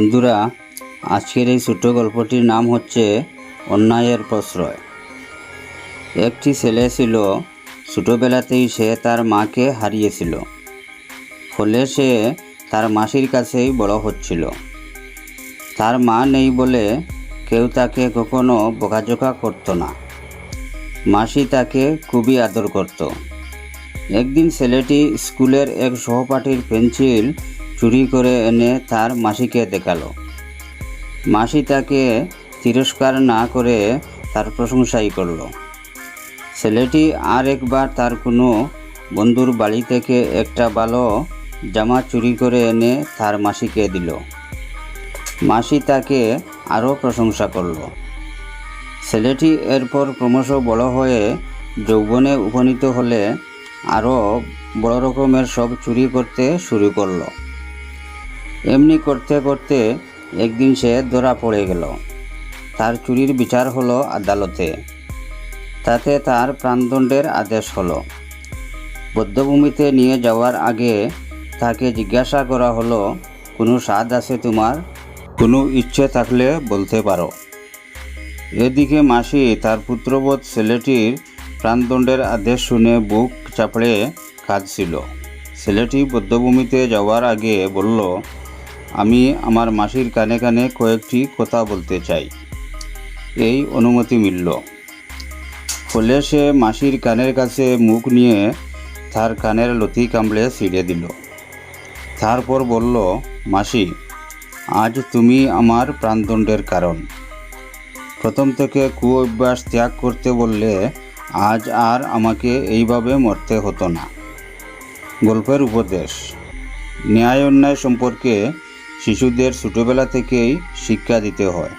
বন্ধুরা, আজকের এই ছোট্ট গল্পটির নাম হচ্ছে অন্যায়ের প্রশ্রয়। একটি ছেলে ছিল, ছোটোবেলাতেই সে তার মাকে হারিয়েছিল। ফলে সে তার মাসির কাছেই বড় হচ্ছিল। তার মা নেই বলে কেউ তাকে কখনো বকাঝোকা করতো না। মাসি তাকে খুবই আদর করত। একদিন ছেলেটি স্কুলের এক সহপাঠীর পেন্সিল চুরি করে এনে তার মাসিকে দেখাল। মাসি তাকে তিরস্কার না করে তার প্রশংসাই করল। ছেলেটি আর একবার তার কোনো বন্ধুর বাড়ি থেকে একটা ভালো জামা চুরি করে এনে তার মাসিকে দিল। মাসি তাকে আরও প্রশংসা করল। ছেলেটি এরপর ক্রমশ বড় হয়ে যৌবনে উপনীত হলে আরও বড় রকমের সব চুরি করতে শুরু করল। এমনি করতে করতে একদিন সে ধরা পড়ে গেল। তার চুরির বিচার হলো আদালতে। তাতে তার প্রাণদণ্ডের আদেশ হলো। বদ্ধভূমিতে নিয়ে যাওয়ার আগে তাকে জিজ্ঞাসা করা হলো, কোনো স্বাদ আছে তোমার? কোনো ইচ্ছে থাকলে বলতে পারো। এদিকে মাসি তার পুত্রবোধ ছেলেটির প্রাণদণ্ডের আদেশ শুনে বুক চাপড়ে কাঁদছিল। ছেলেটি বদ্ধভূমিতে যাওয়ার আগে বলল আমি আমার মাসির কানে কানে কয়েকটি কথা বলতে চাই। এই অনুমতি মিলল। ফলে সে মাসির কানের কাছে মুখ নিয়ে তার কানের লতি কামড়ে ছিঁড়ে দিল। তারপর বলল, মাসি, আজ তুমি আমার প্রাণদণ্ডের কারণ। প্রথম থেকে কু অভ্যাস ত্যাগ করতে বললে আজ আর আমাকে এইভাবে মরতে হতো না। গল্পের উপদেশ। ন্যায় অন্যায় সম্পর্কে শিশুদের ছোটোবেলা থেকেই শিক্ষা দিতে হয়।